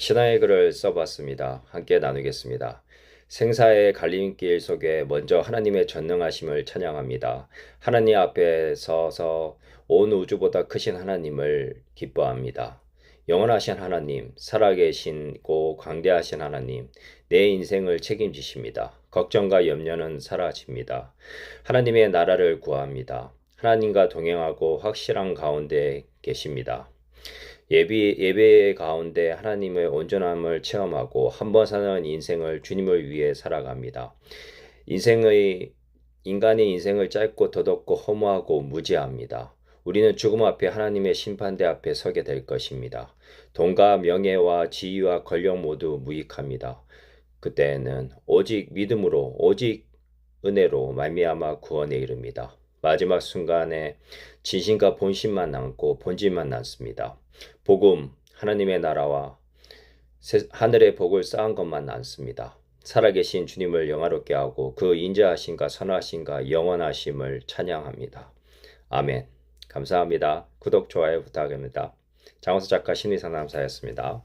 신화의 글을 써봤습니다. 함께 나누겠습니다. 생사의 갈림길 속에 먼저 하나님의 전능하심을 찬양합니다. 하나님 앞에 서서 온 우주보다 크신 하나님을 기뻐합니다. 영원하신 하나님, 살아계신고 광대하신 하나님, 내 인생을 책임지십니다. 걱정과 염려는 사라집니다. 하나님의 나라를 구합니다. 하나님과 동행하고 확실한 가운데 계십니다. 예비, 예배 가운데 하나님의 온전함을 체험하고 한 번 사는 인생을 주님을 위해 살아갑니다. 인생의, 인간의 인생을 짧고 더덥고 허무하고 무지합니다. 우리는 죽음 앞에 하나님의 심판대 앞에 서게 될 것입니다. 돈과 명예와 지위와 권력 모두 무익합니다. 그때는 오직 믿음으로 오직 은혜로 말미암아 구원에 이릅니다. 마지막 순간에 진심과 본심만 남고 본질만 남습니다. 복음, 하나님의 나라와 하늘의 복을 쌓은 것만 남습니다. 살아계신 주님을 영화롭게 하고 그 인자하심과 선하심과 영원하심을 찬양합니다. 아멘. 감사합니다. 구독, 좋아요 부탁합니다. 장호수 작가 심리상담사였습니다.